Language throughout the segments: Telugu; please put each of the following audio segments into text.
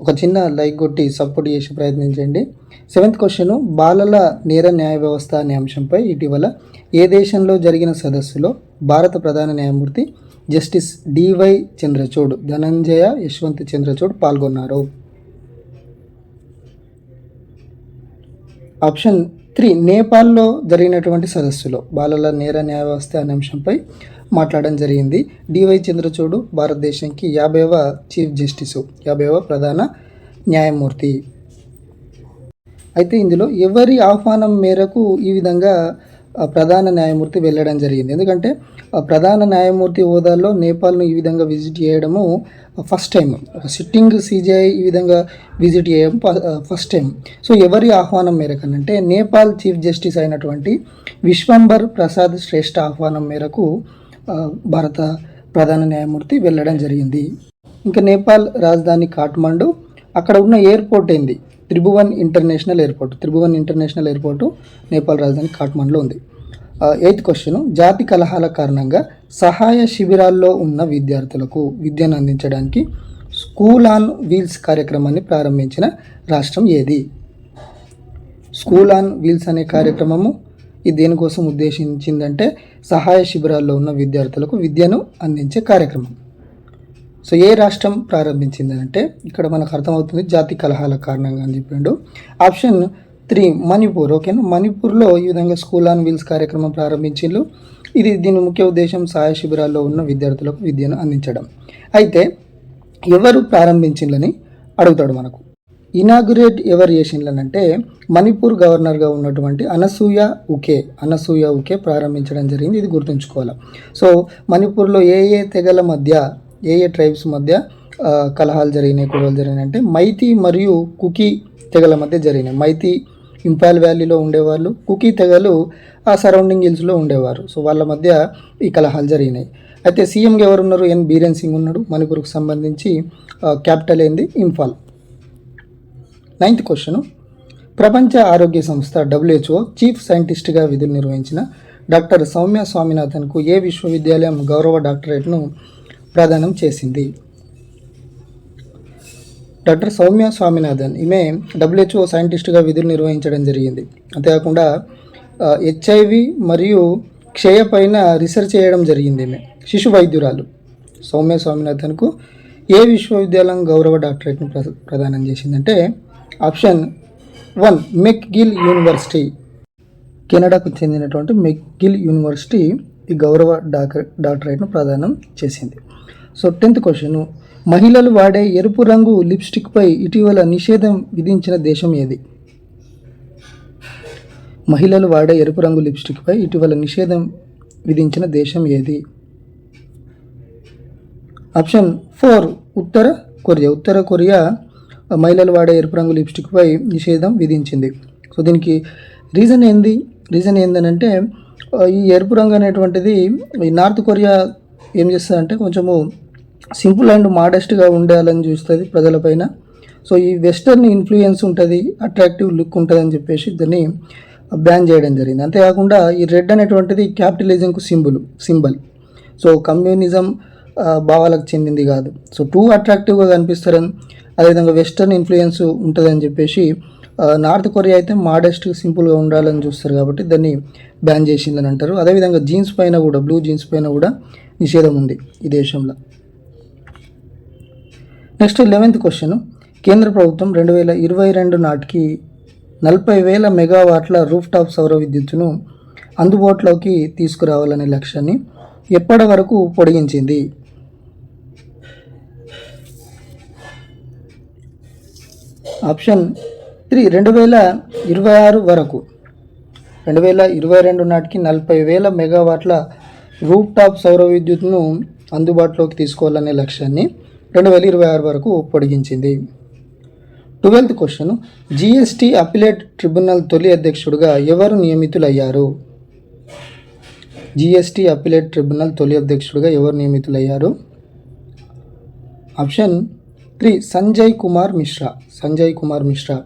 ఒక చిన్న లైక్ కొట్టి సపోర్ట్ చేసి ప్రయత్నించండి సెవెంత్ క్వశ్చన్ బాలల నేర న్యాయ వ్యవస్థ అనే అంశంపై ఇటీవల ఏ దేశంలో జరిగిన సదస్సులో భారత ప్రధాన న్యాయమూర్తి జస్టిస్ డివై చంద్రచూడ్ ధనంజయ యశ్వంత్ చంద్రచూడ్ పాల్గొన్నారు? ఆప్షన్ త్రీ నేపాల్లో జరిగినటువంటి సదస్సులో బాలల నేర న్యాయ వ్యవస్థ అనే అంశంపై మాట్లాడడం జరిగింది. డివై చంద్రచూడు భారతదేశానికి యాభైవ చీఫ్ జస్టిస్ యాభైవ ప్రధాన న్యాయమూర్తి. అయితే ఇందులో ఎవరి ఆహ్వానం మేరకు ఈ విధంగా ప్రధాన న్యాయమూర్తి వెళ్ళడం జరిగింది. ఎందుకంటే ఆ, ప్రధాన న్యాయమూర్తి హోదాలో నేపాల్ను ఈ విధంగా విజిట్ చేయడము ఫస్ట్ టైం సిట్టింగ్ సీజీఐ ఈ విధంగా విజిట్ చేయడం ఫస్ట్ టైం సో ఎవరి ఆహ్వానం మేరకు అంటే నేపాల్ చీఫ్ జస్టిస్ అయినటువంటి విశ్వంబర్ ప్రసాద్ శ్రేష్ఠ ఆహ్వానం మేరకు భారత ప్రధాన న్యాయమూర్తి వెళ్ళడం జరిగింది. ఇంకా నేపాల్ రాజధాని కాఠ్మండు అక్కడ ఉన్న ఎయిర్పోర్ట్ ఏంది? Tribhuvan international airport Tribhuvan international airport Nepal రాజధాని కాఠ్మండ్లో ఉంది. ఎయిత్ క్వశ్చన్ జాతి కలహాల కారణంగా సహాయ శిబిరాల్లో ఉన్న విద్యార్థులకు విద్యను అందించడానికి స్కూల్ ఆన్ వీల్స్ కార్యక్రమాన్ని ప్రారంభించిన రాష్ట్రం ఏది? స్కూల్ ఆన్ వీల్స్ అనే కార్యక్రమము ఇది దేనికోసం ఉద్దేశించిందంటే సహాయ శిబిరాల్లో ఉన్న విద్యార్థులకు విద్యను అందించే కార్యక్రమం. సో ఏ రాష్ట్రం ప్రారంభించింది అంటే ఇక్కడ మనకు అర్థమవుతుంది జాతి కలహాల కారణంగా అని చెప్పిండు. ఆప్షన్ త్రీ మణిపూర్ ఓకేనా మణిపూర్లో ఈ విధంగా స్కూల్ ఆన్ వీల్స్ కార్యక్రమం ప్రారంభించిండ్రు. ఇది దీని ముఖ్య ఉద్దేశం సహాయ శిబిరాల్లో ఉన్న విద్యార్థులకు విద్యను అందించడం. అయితే ఎవరు ప్రారంభించిండ్లని అడుగుతాడు మనకు. ఇనాగురేట్ ఎవరు చేసిండ్లనంటే మణిపూర్ గవర్నర్గా ఉన్నటువంటి అనసూయ ఉకే అనసూయ ఉకే ప్రారంభించడం జరిగింది. ఇది గుర్తుంచుకోవాలి. సో మణిపూర్లో ఏ ఏ తెగల మధ్య ఏ ఏ ట్రైబ్స్ మధ్య కలహాలు జరిగినాయి గొడవలు జరిగినాయి అంటే మైతి మరియు కుకీ తెగల మధ్య జరిగినాయి. మైతి ఇంపాల్ వ్యాలీలో ఉండేవాళ్ళు కుకీ తెగలు ఆ సరౌండింగ్ హిల్స్లో ఉండేవారు. సో వాళ్ళ మధ్య ఈ కలహాలు జరిగినాయి. అయితే సీఎంగా ఎవరు ఉన్నారు ఎన్ బీరేన్ సింగ్ ఉన్నాడు. మణిపూర్కు సంబంధించి క్యాపిటల్ ఏంది? ఇంఫాల్. Ninth question. ప్రపంచ ఆరోగ్య సంస్థ డబ్ల్యూహెచ్ఓ చీఫ్ సైంటిస్ట్గా విధులు నిర్వహించిన డాక్టర్ సౌమ్య స్వామినాథన్కు ఏ విశ్వవిద్యాలయం గౌరవ డాక్టరేట్ను ప్రదానం చేసింది. డాక్టర్ సౌమ్య స్వామినాథన్ ఈమె డబ్ల్యూహెచ్ఓ సైంటిస్ట్గా విధులు నిర్వహించడం జరిగింది. అంతేకాకుండా హెచ్ఐవి మరియు క్షయ పైన రీసెర్చ్ చేయడం జరిగింది ఈమె. శిశు వైద్యురాలు. సౌమ్య స్వామినాథన్కు ఏ విశ్వవిద్యాలయం గౌరవ డాక్టరేట్ను ప్ర ప్రదానం చేసిందంటే ఆప్షన్ వన్ మెక్గిల్ యూనివర్సిటీ. కెనడాకు చెందినటువంటి మెక్గిల్ యూనివర్సిటీ ఈ గౌరవ డాక్టర్ డాక్టరేట్ను ప్రదానం చేసింది. సో టెన్త్ క్వశ్చన్ మహిళలు వాడే ఎరుపు రంగు లిప్స్టిక్పై ఇటీవల నిషేధం విధించిన దేశం ఏది? మహిళలు వాడే ఎరుపు రంగు లిప్స్టిక్పై ఇటీవల నిషేధం విధించిన దేశం ఏది? ఆప్షన్ ఫోర్ ఉత్తర కొరియా. ఉత్తర కొరియా మహిళలు వాడే ఎరుపు రంగు లిప్స్టిక్పై నిషేధం విధించింది. సో దీనికి రీజన్ ఏంది? రీజన్ ఏందనంటే అంటే ఈ ఎరుపు రంగు అనేటువంటిది ఈ నార్త్ కొరియా ఏం చేస్తుందంటే కొంచెము సింపుల్ అండ్ మాడెస్ట్గా ఉండాలని చూస్తుంది ప్రజలపైన. సో ఈ వెస్టర్న్ ఇన్ఫ్లుయెన్స్ ఉంటుంది అట్రాక్టివ్ లుక్ ఉంటుంది అని చెప్పేసి దాన్ని బ్యాన్ చేయడం జరిగింది. అంతేకాకుండా ఈ రెడ్ అనేటువంటిది క్యాపిటలిజంకు సింబల్ సింబల్. సో కమ్యూనిజం భావాలకు చెందింది కాదు. సో టూ అట్రాక్టివ్గా కనిపిస్తారని అదేవిధంగా వెస్టర్న్ ఇన్ఫ్లుయెన్స్ ఉంటుందని చెప్పేసి నార్త్ కొరియా అయితే మాడెస్ట్ సింపుల్గా ఉండాలని చూస్తారు కాబట్టి దాన్ని బ్యాన్ చేసిందని అంటారు. అదేవిధంగా జీన్స్ పైన కూడా బ్లూ జీన్స్ పైన కూడా నిషేధం ఉంది ఈ దేశంలో. నెక్స్ట్ లెవెన్త్ క్వశ్చన్ కేంద్ర ప్రభుత్వం రెండు వేల ఇరవై రెండు నాటికి నలభై వేల మెగావాట్ల రూఫ్ టాప్ సౌర విద్యుత్తును అందుబాటులోకి తీసుకురావాలనే లక్ష్యాన్ని ఎప్పటి వరకు పొడిగించింది? ఆప్షన్ త్రీ రెండు వేల ఇరవై ఆరు వరకు. రెండు వేల ఇరవై రెండు నాటికి నలభై వేల మెగావాట్ల రూప్ టాప్ సౌర విద్యుత్ను అందుబాటులోకి తీసుకోవాలనే లక్ష్యాన్ని రెండు వేల ఇరవై ఆరు వరకు పొడిగించింది. Twelfth question GST appellate tribunal తొలి అధ్యక్షుడిగా ఎవరు నియమితులయ్యారు? జిఎస్టీ అపిలేట్ ట్రిబ్యునల్ తొలి అధ్యక్షుడిగా ఎవరు నియమితులయ్యారు? Option three Sanjay Kumar Mishra. Sanjay Kumar Mishra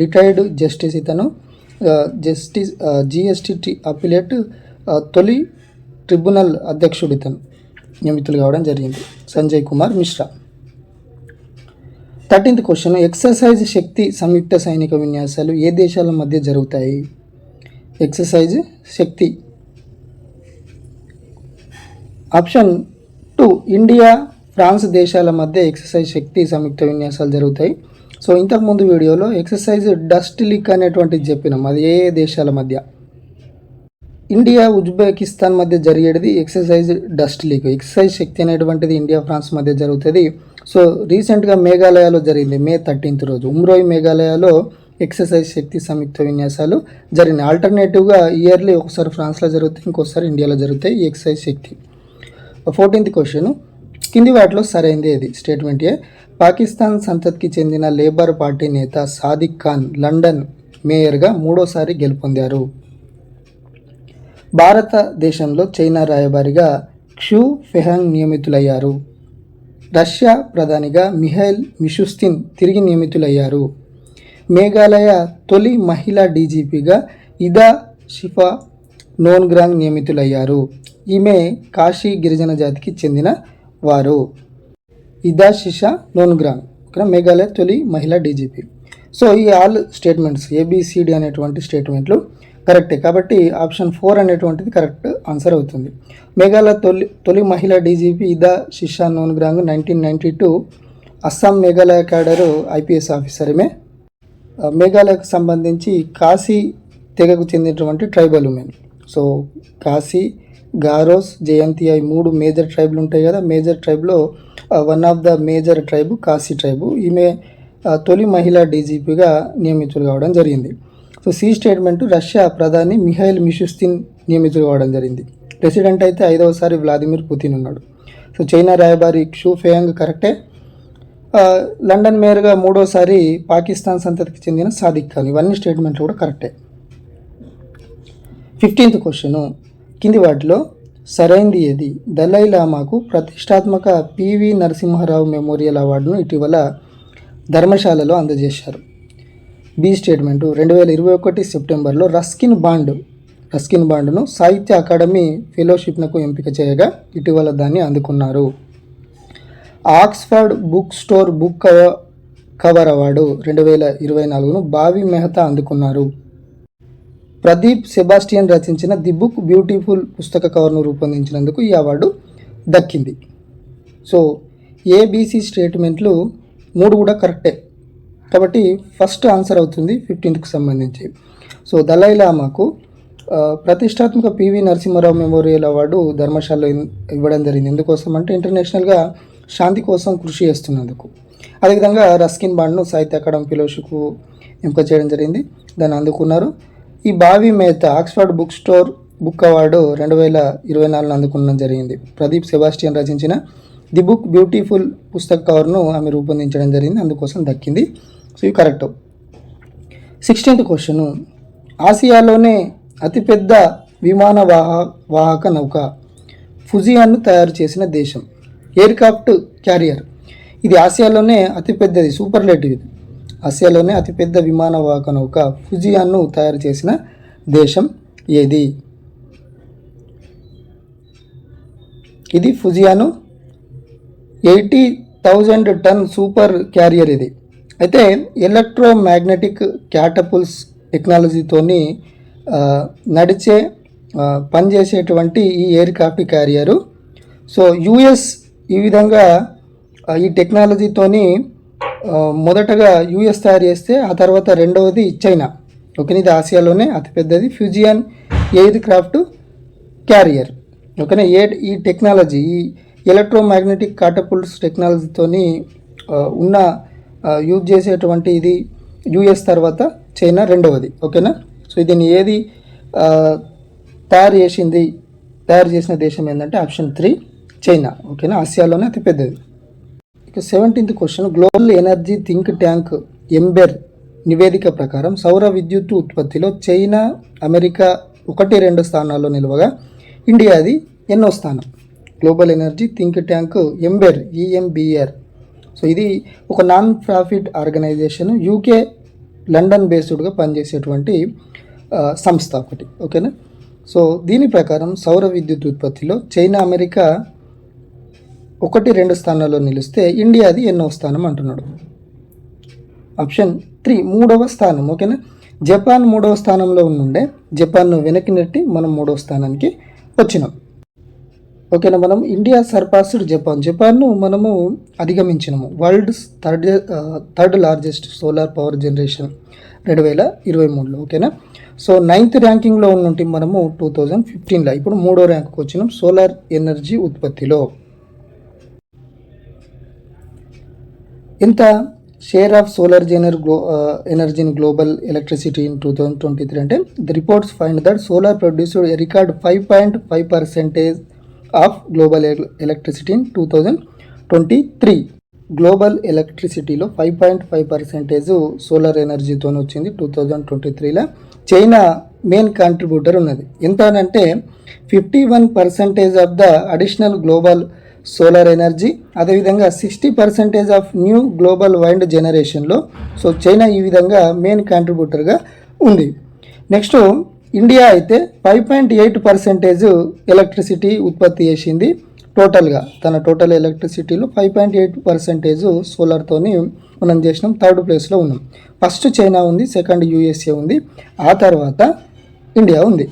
retired justice ఇతను. జస్టిస్ జిఎస్టి అపిలేట్ తొలి ట్రిబ్యునల్ అధ్యక్షుడు ఇతను నియమితులు కావడం జరిగింది. Sanjay Kumar Mishra. Thirteenth question. Exercise Shakti సంయుక్త సైనిక విన్యాసాలు ఏ దేశాల మధ్య జరుగుతాయి? Exercise Shakti. Option two India France దేశాల మధ్య ఎక్సర్సైజ్ శక్తి సంయుక్త విన్యాసాలు జరుగుతాయి. సో ఇంతకుముందు వీడియోలో ఎక్సర్సైజ్ డస్ట్ లీక్ అనేటువంటిది చెప్పినాం. అది ఏ దేశాల మధ్య? ఇండియా ఉజ్బెకిస్తాన్ మధ్య జరిగేది exercise Dustlik. Exercise Shakti అనేటువంటిది ఇండియా ఫ్రాన్స్ మధ్య జరుగుతుంది. సో రీసెంట్గా మేఘాలయలో జరిగింది మే థర్టీన్త్ రోజు. ఉమ్రోయ్ మేఘాలయలో ఎక్సర్సైజ్ శక్తి సంయుక్త విన్యాసాలు జరిగినాయి. ఆల్టర్నేటివ్గా ఇయర్లీ ఒకసారి ఫ్రాన్స్లో జరుగుతాయి ఇంకోసారి ఇండియాలో జరుగుతాయి ఈ ఎక్సర్సైజ్ శక్తి. Fourteenth question. కింది వాటిలో సరైంది ఏది? స్టేట్మెంట్ ఏ. పాకిస్తాన్ సంతతికి చెందిన లేబర్ పార్టీ నేత సాదిక్ ఖాన్ లండన్ మేయర్గా మూడోసారి గెలుపొందారు. భారతదేశంలో చైనా రాయబారిగా క్షు ఫెహాంగ్ నియమితులయ్యారు. రష్యా ప్రధానిగా మిహైల్ మిషుస్తిన్ తిరిగి నియమితులయ్యారు. మేఘాలయ తొలి మహిళా డీజీపీగా ఇదా షిఫా నోన్గ్రాంగ్ నియమితులయ్యారు. ఈమె కాశీ గిరిజన జాతికి చెందిన వారు. ఇదా శిషా నోన్గ్రాంగ్ ఇక్కడ మేఘాలయ తొలి మహిళా డీజీపీ. సో ఈ all statements A B C D అనేటువంటి స్టేట్మెంట్లు కరెక్టే. కాబట్టి ఆప్షన్ ఫోర్ అనేటువంటిది కరెక్ట్ ఆన్సర్ అవుతుంది. మేఘాలయ తొలి తొలి మహిళా DGP Idashisha Nongrang nineteen ninety two Assam Meghalaya cadre IPS ఆఫీసరమే. మేఘాలయకు సంబంధించి కాశీ తెగకు చెందినటువంటి tribal women. So Khasi Garos Jaintia అవి మూడు మేజర్ ట్రైబ్లు ఉంటాయి కదా. Major ట్రైబ్లో one of the major tribe Khasi tribe ఈమె తొలి మహిళా డీజీపీగా నియమితులు కావడం జరిగింది. సో సి స్టేట్మెంట్ రష్యా ప్రధాని మిహైల్ మిషుస్తిన్ నియమితులు కావడం జరిగింది. ప్రెసిడెంట్ అయితే ఐదవసారి వ్లాదిమిర్ పుతిన్ ఉన్నాడు. సో చైనా రాయబారి క్షూ ఫేయంగ్ కరెక్టే. లండన్ మేయర్గా మూడోసారి పాకిస్తాన్ సంతతికి చెందిన సాదిక్ ఖాన్. ఇవన్నీ స్టేట్మెంట్లు కూడా కరెక్టే. Fifteenth question. కింది వాటిలో సరైంది ఏది? దలై లామాకు ప్రతిష్టాత్మక పివి నరసింహారావు మెమోరియల్ అవార్డును ఇటీవల ధర్మశాలలో అందజేశారు. బి స్టేట్మెంటు రెండు వేల ఇరవై ఒకటి సెప్టెంబర్లో రస్కిన్ బాండ్ రస్కిన్ బాండ్ను సాహిత్య అకాడమీ ఫెలోషిప్నకు ఎంపిక చేయగా ఇటీవల దాన్ని అందుకున్నారు. Oxford book store book cover award రెండు వేల ఇరవై నాలుగును బావి మెహతా అందుకున్నారు. ప్రదీప్ సెబాస్టియన్ రచించిన ది బుక్ బ్యూటిఫుల్ పుస్తక కవర్ను రూపొందించినందుకు ఈ అవార్డు దక్కింది. సో ఏబీసీ స్టేట్మెంట్లు మూడు కూడా కరెక్టే. కాబట్టి ఫస్ట్ ఆన్సర్ అవుతుంది ఫిఫ్టీన్త్కి సంబంధించి. సో దలై లామాకు ప్రతిష్టాత్మక పివి నరసింహారావు మెమోరియల్ అవార్డు ధర్మశాలలో ఇవ్వడం జరిగింది. ఎందుకోసం అంటే ఇంటర్నేషనల్గా శాంతి కోసం కృషి చేస్తున్నందుకు. అదేవిధంగా రస్కిన్ బాండ్ను సాహిత్య అకాడమీ ఫెలోషిప్కు ఎంపిక చేయడం జరిగింది. దాన్ని అందుకున్నారు. ఈ Bhavi Mehta Oxford book store book award రెండు వేల ఇరవై నాలుగులో అందుకునడం జరిగింది. ప్రదీప్ సెబాస్టియన్ రచించిన ది బుక్ బ్యూటిఫుల్ పుస్తక కవర్ను ఆమె రూపొందించడం జరిగింది. అందుకోసం దక్కింది. సో ఇవి కరెక్ట్. Sixteenth question. ఆసియాలోనే అతిపెద్ద విమాన వాహ వాహక నౌక ఫుజియాన్ను తయారు చేసిన దేశం. Aircraft carrier. ఇది ఆసియాలోనే అతిపెద్దది సూపర్లేటివ్ ఇది. ఆసియాలోనే అతిపెద్ద విమానవాహక నౌక ఫుజియాన్ను తయారు చేసిన దేశం ఏది? ఇది Fujian. Eighty thousand ton super carrier ఇది. అయితే ఎలక్ట్రోమాగ్నెటిక్ క్యాటపుల్స్ టెక్నాలజీతోని నడిచే పనిచేసేటువంటి ఈ aircraft carrier. So US ఈ విధంగా ఈ టెక్నాలజీతోని మొదటగా యుఎస్ తయారు చేస్తే ఆ తర్వాత రెండవది చైనా. ఓకేనా? ఇది ఆసియాలోనే అతిపెద్దది. ఫ్యూజియన్ ఎయిర్ క్రాఫ్ట్ క్యారియర్ ఓకేనా? ఏ ఈ టెక్నాలజీ ఈ ఎలక్ట్రోమాగ్నెటిక్ కాటపుల్స్ టెక్నాలజీతోని ఉన్న యూజ్ చేసేటువంటి ఇది యుఎస్ తర్వాత చైనా రెండవది. ఓకేనా? సో దీన్ని ఏది తయారు చేసింది తయారు చేసిన దేశం ఏంటంటే ఆప్షన్ త్రీ చైనా. ఓకేనా? ఆసియాలోనే అతిపెద్దది. ఇక seventeenth question. Global energy think tank Ember నివేదిక ప్రకారం సౌర విద్యుత్ ఉత్పత్తిలో చైనా అమెరికా ఒకటి రెండు స్థానాల్లో నిలవగా ఇండియాది ఎన్నో స్థానం. Global energy think tank Ember E M B R so ఇది ఒక non profit organisation UK London బేస్డ్గా పనిచేసేటువంటి సంస్థ ఒకటి. ఓకేనా? సో దీని ప్రకారం సౌర విద్యుత్ ఉత్పత్తిలో చైనా అమెరికా ఒకటి రెండు స్థానాల్లో నిలిస్తే ఇండియాది ఎన్నో స్థానం అంటున్నాడు. ఆప్షన్ త్రీ మూడవ స్థానం ఓకేనా? జపాన్ మూడవ స్థానంలో ఉండే జపాన్ను వెనక్కి నెట్టి మనం మూడవ స్థానానికి వచ్చినాం. ఓకేనా? మనం ఇండియా సర్పాస్డ్ జపాన్. జపాన్ను మనము అధిగమించినాము. World third third largest solar power generation రెండు వేల ఇరవై మూడులో ఓకేనా? సో నైన్త్ ర్యాంకింగ్లో ఉన్నట్టు మనము టూ థౌజండ్ ఫిఫ్టీన్లో ఇప్పుడు మూడో ర్యాంక్కి వచ్చినాం సోలార్ ఎనర్జీ ఉత్పత్తిలో. ఇంత షేర్ ఆఫ్ సోలార్ జెనర్ glow energy in global electricity in two thousand twenty three అంటే the reports find that solar produced record five point five percentage of global electricity in two thousand twenty three global ఎలక్ట్రిసిటీలో five point five percentage solar ఎనర్జీతో వచ్చింది టూ థౌజండ్ ట్వంటీ త్రీలో చైనా మెయిన్ కాంట్రిబ్యూటర్ ఉన్నది ఎంత అని అంటే fifty one percentage of the additional global solar energy అదేవిధంగా sixty percentage of new global wind జనరేషన్లో. సో చైనా ఈ విధంగా మెయిన్ కాంట్రిబ్యూటర్గా ఉంది. నెక్స్ట్ ఇండియా అయితే five point eight percentage electricity ఉత్పత్తి చేసింది. టోటల్గా తన టోటల్ ఎలక్ట్రిసిటీలో ఫైవ్ పాయింట్ ఎయిట్ పర్సెంటేజ్ సోలార్తోని మనం చేసినాం థర్డ్ ప్లేస్లో ఉన్నాం. ఫస్ట్ చైనా ఉంది సెకండ్ యూఎస్ఏ ఉంది ఆ తర్వాత ఇండియా ఉంది.